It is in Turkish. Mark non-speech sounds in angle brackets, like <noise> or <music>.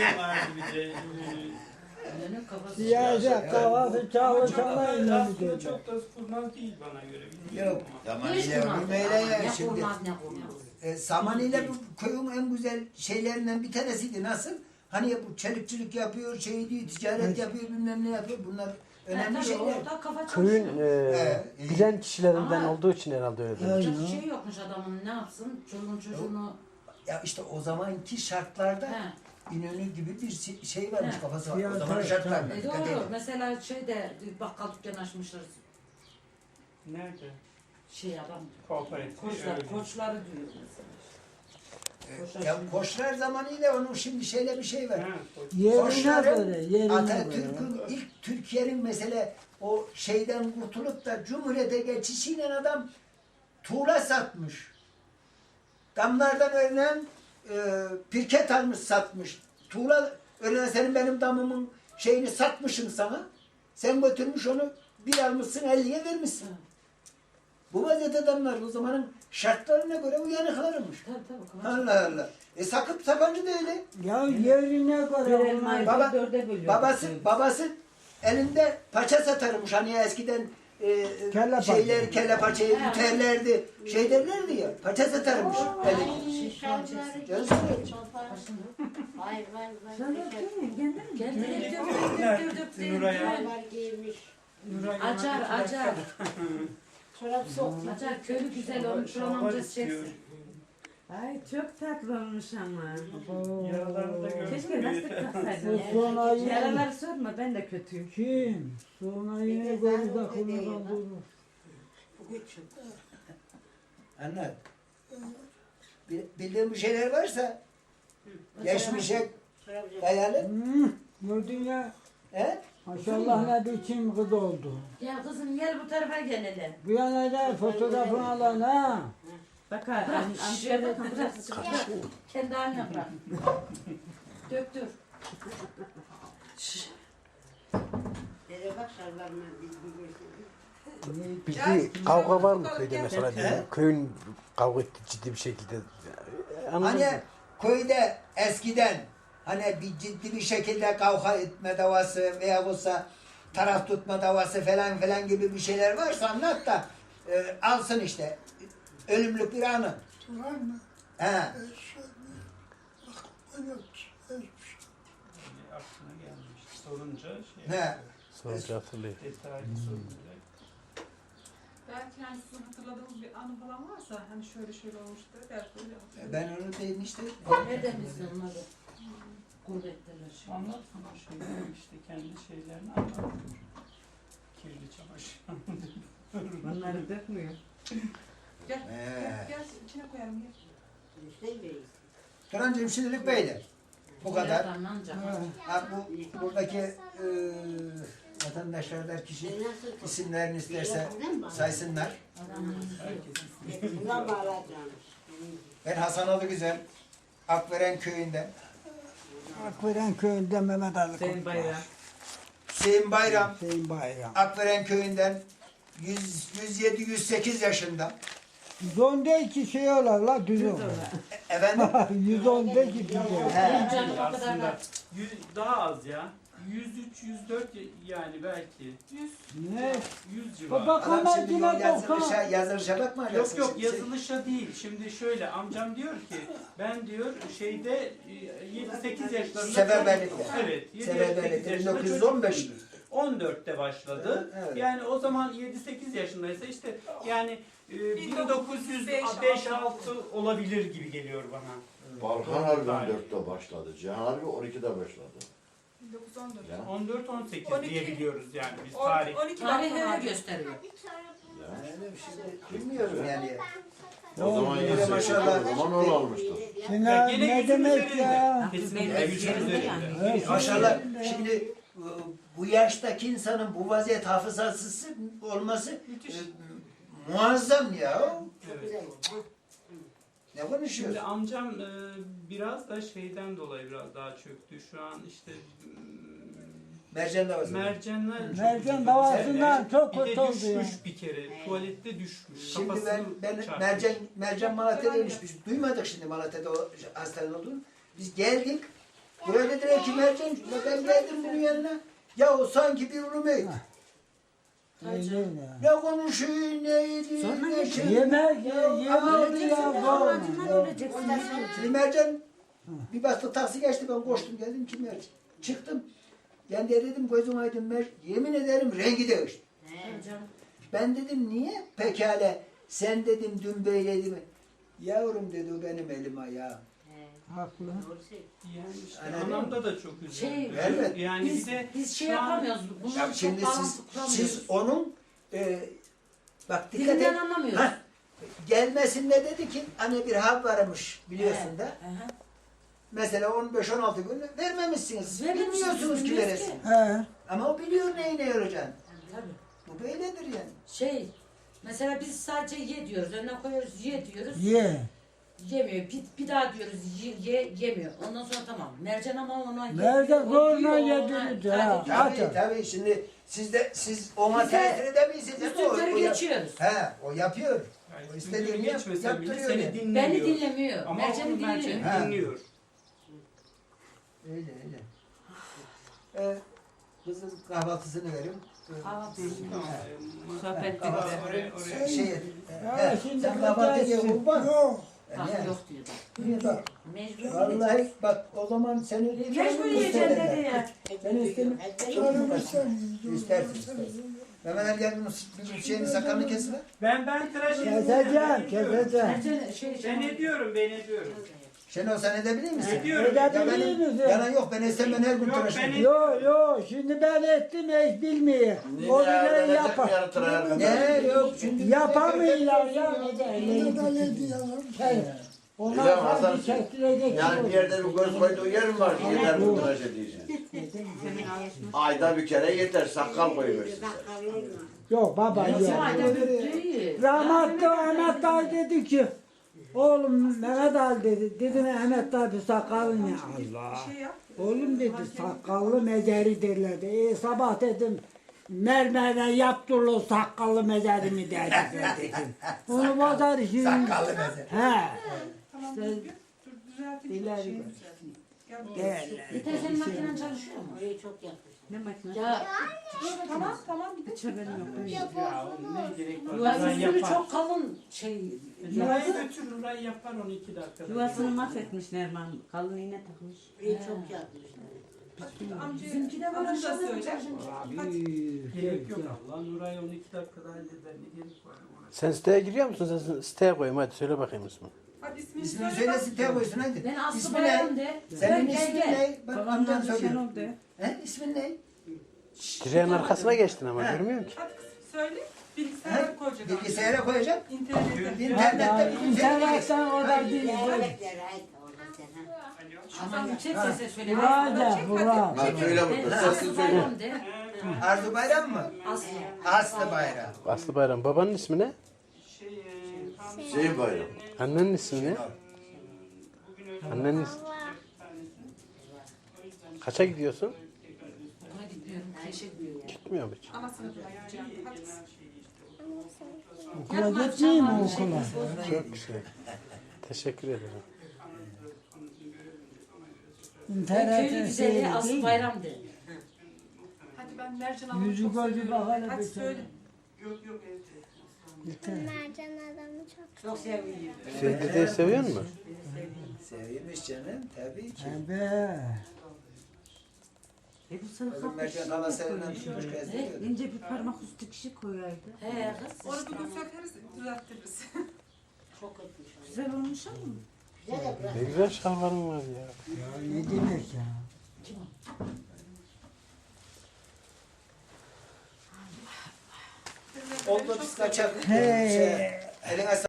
e, Annenin kafası. Siyasi kafası Ama çok, da kurnaz değil bana göre. Yok. ama. Zaman Hiç ile kurmaz. ömrüyle ya Ne şimdi. kurmaz ne kurmaz. E, saman ile bu köyün en güzel şeylerinden bir tanesiydi. Nasıl? Hani bu çelikçilik yapıyor, şey diyor, ticaret Evet. yapıyor, bilmem ne yapıyor. Bunlar önemli Tabii şeyler. Orada kafa Köyün e, Evet. bilen kişilerinden Ama- olduğu için herhalde öyle. demiş. Yapacak şey yokmuş adamın ne yapsın? Çoluğun çocuğunu. Ya işte o zamanki şartlarda He. İnönü gibi bir si- şey varmış He. kafası var. O zaman şartlarda. E dikkat edin. doğru. Mesela şeyde bakkal dükkanı açmışlar. Nerede? Şey adam. Kooperatif. Koçlar, öyle. koçları diyor mesela. E, Ya koçlar zamanıyla onun şimdi şöyle bir şey var. Ha, koç. Yerine Koçların yerine Atatürk'ün ilk Türkiye'nin mesele o şeyden kurtulup da Cumhuriyete geçişiyle adam tuğla satmış. Damlardan örneğin e, pirket almış satmış. Tuğla örneğin senin benim damımın şeyini satmışım sana. Sen götürmüş onu bir almışsın 50'ye vermişsin. Bu vaziyette adamlar o zamanın şartlarına göre uyanıklarmış. Tabii tabii. Allah Allah. E sakıp sabancı da öyle. Ya yerine göre. Baba-. Babası babası elinde paça satarmış hani eskiden e, Kelle şeyler paça. kelle paçayı üterlerdi. Şey derlerdi ya paça satarmış şalvarı Canım baba. Vay vay vay. Sen öptün kendin mi? Kendini. Nuraya- giymiş. Acar acar. Çorap sok. Acar köylü güzel olmuş. Şuran amcası çeksin. Ay çok tatlı olmuş ama. Yaralarını da gördüm. Keşke lastik taksaydın. Bu sonra yine Yaraları sorma ben de kötüyüm. kim? Sonra yine görürüz aklımızdan durur. Bu küçük. Anlat. Bil- Bildiğin bir şeyler varsa geçmişe dayalı. Hı, gördün ya. He? Maşallah ne biçim kız oldu. Gel kızım gel bu tarafa gel hele. Bu yana da fotoğrafını alan ha. Bak an, şişeye amcaya bak bakın. bırak. Kendi haline bırak. Döktür. Dede bak bilgi gösterdi. Bildiği kavga var mı köyde mesela? Bir köyün kavga etti ciddi bir şekilde. Anladın Hani mı? köyde eskiden hani bir ciddi bir şekilde kavga etme davası veya olsa taraf tutma davası falan falan gibi bir şeyler varsa anlat da e, alsın işte ölümlük bir anı. Var mı? He. E, şey. Aklına gelmiş. Sorunca şey. He. Sonra hatırlıyor. Detaylı sorunca. Belki yani sizin hatırladığınız bir anı falan varsa hani şöyle şöyle olmuştu belki öyle hatırlayın. Ben onu dedim işte. Nereden bilsin onları? Gurbetteler şimdi. Anlatsana şeyleri işte kendi şeylerini anlat. Kirli çamaşır. Bunları dökmüyor. <laughs> Gel, He. gel, gel içine koyalım gel. Turancığım şimdilik böyle. Bu kadar. Ha, bu, buradaki e, vatandaşlar der kişi isimlerini isterse saysınlar. Bundan bağlayacağım. Ben Hasan Ali Güzel, Akveren köyünden. Akveren köyünde Mehmet Ali Hüseyin. Bayram. Hüseyin Bayram, Hüseyin Bayram. Akveren köyünden 107-108 yaşında. 110'da iki şey olar la düz olur. E- Efendim? <laughs> 110'da iki düz olur. He. Canım o kadar Aslında da. yüz, daha az ya. 103, 104 yani belki. 100, Ne? 100 civarı. Bak Adam hemen şimdi yine yazılışa, doksan. yazılışa bakma. Yok yok Şey- yazılışa değil. Şimdi şöyle amcam diyor ki ben diyor şeyde e, 7-8 yaşlarında Seferberlikte. Evet. 7-8 Seferberlikte, yaşında 1915 çocuk. 14'te başladı. Evet. Yani o zaman 7-8 yaşındaysa işte yani e, 1905, 1905-6 olabilir gibi geliyor bana. Balkan Harbi 14'te başladı. Cihan Harbi 12'de başladı. 1914. Ya. 14-18 12. diye biliyoruz yani biz 10, tarih. 12 Tarih öyle gösteriyor. ya. Yani şimdi bilmiyorum yani. O zaman Öyle 28 maşallah. o zaman almıştır. Şimdi Ya gene ne demek üzerinde. ya? Kesinlikle Evet, yüzün üzerinde üzerinde. yani. Evet. Maşallah şimdi e, bu yaştaki insanın bu vaziyet hafızası olması e, muazzam ya. Çok güzel oldu. Ne Şimdi konuşuyorsun? amcam e, biraz da şeyden dolayı biraz daha çöktü. Şu an işte mm, Mercan davası. mercanlar çok Mercan davasından Bir çok de kötü oldu düşmüş ya. bir kere. Tuvalette düşmüş. Şimdi ben, Kafasını ben çarpmış. Mercan, Mercan Malatya'daymış. Biz duymadık şimdi Malatya'da o hastanın olduğunu. Biz geldik. Buraya dediler ki Mercan, ben geldim bunun yanına. Ya o sanki bir ulumeydi. Ya. Ne konuşuyor, ne ediyor, ne şey. Yemek ye, yemedi ya bağırma. Şimdi Mercan bir bastı taksi geçti ben koştum geldim ki Mercan. Çıktım. Ben de dedim gözüm aydın Mer yemin ederim rengi değişti. Ben dedim niye? Pekala sen dedim dün böyleydi mi? Yavrum dedi o benim elim ayağım. Haklı. Yani işte Anladın anlamda da çok güzel. Şey, Evet. Yani biz, bir de biz şey şu an- yapamıyoruz. Bunun Ya çok şimdi bağlantı siz, kuramıyoruz. siz onun e, bak dikkat Dilinden et. anlamıyoruz. Hah, gelmesinde dedi ki hani bir hap varmış biliyorsun da. Aha. Mesela 15-16 gün vermemişsiniz. Vermemişsiniz, Bilmiyorsunuz ki bilmiyoruz veresin. ki. He. Ama o biliyor neyi ne yarayacağını. Tabii. Bu böyledir yani. Şey, mesela biz sadece ye diyoruz. Önüne koyuyoruz ye diyoruz. Ye. Yemiyor. Bir, bir daha diyoruz ye, ye yemiyor. Ondan sonra tamam. Mercan ama ona ye. Mercan o zorla yedirir ha. Zaten. Tabii tabii şimdi siz de siz ona Biz de? O- Üstünleri o yap- geçiyoruz. He o yapıyor. Yani O istediğini yap- geçmese bile yaptırıyor seni yani. dinlemiyor. Beni dinlemiyor. Ama Mercan'ı o Mercan dinliyor. Ha. dinliyor. Öyle öyle. Ee, kızın kahvaltısını verin. Kahvaltı. Tamam. Sohbet Tamam, oraya, oraya. Şey, Ha, he, şimdi sen kahvaltı ye kurban. Yok. Bak niye? yok diyor bak. Niye bak? Mecbur Vallahi bak o zaman seni Mecbur yiyeceğim dedi ya. Sen istemiyorsun. İstersin, istersin. Mehmet Ali gel bunun bir şeyini sakalını kes ver. Ben ben tıraş ediyorum. Keseceğim, Ben ediyorum. keseceğim. Ben ediyorum, ben ediyorum. Şenol sen edebilir misin? Ediyorum. Edebilir benim, misin? yalan yok ben etsem ben her gün Yok, tıraş ben ederim. Yo yo şimdi ben ettim hiç bilmiyor. O bile yapar. Ne yok şimdi. Yapamıyorlar ya. Şey, Onlar Ya Hasan, sanki kestirecek. Yani bir yerde bir göz koyduğu yer mi var ki yeter bu tıraş edeceksin? Ayda bir kere yeter sakkal koyuversin. Yok baba yok. Rahmetli Ahmet Dağ dedi ki Oğlum Mehmet Ali dedi. Dedim Mehmet abi sakalın ya Allah. Şey. Oğlum dedi sakallı mezarı derlerdi. E, sabah dedim mermerden yaptırılı sakallı mezarı mı derler <laughs> dedim. Onu bozar şimdi. Sakallı meze. He. İşte. Gel bakalım. Değerler. Bir tane senin makinen çalışıyor mu? Orayı çok yapmış. Ne makine? Ya Tamam tamam bir de Hiç haberim yok. Ya ne gerek var? üstünü yapar. çok kalın şey. Nuray'ı Yuvası. götür, Nuray yapar onu iki dakikada. Yuvasını mahvetmiş Nerman. Kalın iğne takmış. Orayı çok yapmış. amca Bizimki de adını da söyle. Abi, gerek yok Allah. Nuray onu iki dakikada halleder. Ne gerek var ona? Sen siteye giriyor musun? Sen siteye koyayım hadi söyle bakayım ismi. Hadi ismini İsmini söyle. söyle siteye koysun hadi. Ben Aslı İsmi Bayram ne? de. Senin ismin gel. ne? Bak amcan düşen oldu. He? İsmin ne? Direğin arkasına geçtin ama He. görmüyor ki. Hadi kızım söyle. Bilgisayara koyacak. amca. Bilgisayara koyacağım. İnternete. İnternette seni İnternetten orada değil. Devletler ait orada sen ha. Ama yüksek sesle söyle. Burada, burada. Lan söyle burada Ben Aslı söyle. Bayram de. Arzu Bayram mı? Aslı. Aslı Bayram. Aslı Bayram. Babanın ismi ne? Şey, Bayram. Annenin ismi ne? Annenin ismi. Kaça gidiyorsun? Okula gidiyorum. Ayşe diyor ya. Gitmiyor mu hiç? Okula gitmeyeyim mi okula? Çok güzel. Teşekkür ederim. Köylü İnternetten güzeli Aslı seyredeyim. Bayram de. Hadi ben Mercan Hanım'ı Yüzü gözü bakalım Hadi bir söyle. Yok yok evde. Mercan adamı çok Çok seviyorum. Hüseyin dedeyi seviyor musun? Sevilmiş canım tabii ki. Be. E bu sana Öbür kapı Mercan Kala sevilen tutmuş. İnce bir parmak üstü kişi koyaydı. He kız. Onu bugün sökeriz, düzeltiriz. <laughs> Çok etmiş. onu. Güzel olmuş ama. Güzel. Ne güzel şalvarın var ya. Ya ne demek ya? Oldu biz kaçak. Hey. Şey, eline